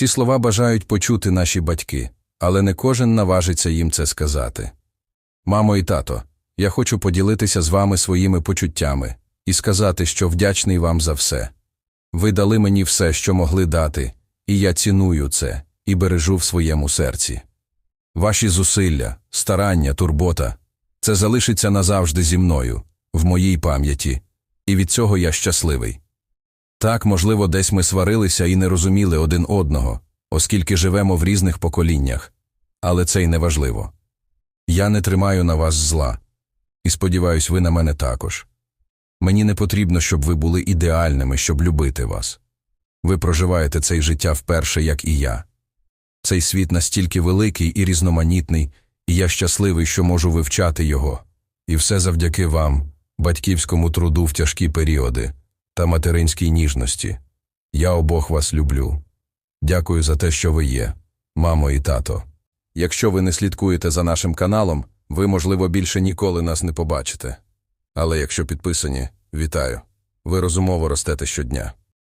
Ці слова бажають почути наші батьки, але не кожен наважиться їм це сказати. Мамо і тато, я хочу поділитися з вами своїми почуттями і сказати, що вдячний вам за все. Ви дали мені все, що могли дати, і я ціную це і бережу в своєму серці. Ваші зусилля, старання, турбота це залишиться назавжди зі мною, в моїй пам'яті, і від цього я щасливий. Так, можливо, десь ми сварилися і не розуміли один одного, оскільки живемо в різних поколіннях, але це й не важливо. Я не тримаю на вас зла, і сподіваюсь, ви на мене також. Мені не потрібно, щоб ви були ідеальними, щоб любити вас. Ви проживаєте цей життя вперше, як і я. Цей світ настільки великий і різноманітний, і я щасливий, що можу вивчати його. І все завдяки вам, батьківському труду в тяжкі періоди та материнській ніжності. Я обох вас люблю. Дякую за те, що ви є, мамо і тато. Якщо ви не слідкуєте за нашим каналом, ви, можливо, більше ніколи нас не побачите. Але якщо підписані, вітаю. Ви розумово ростете щодня.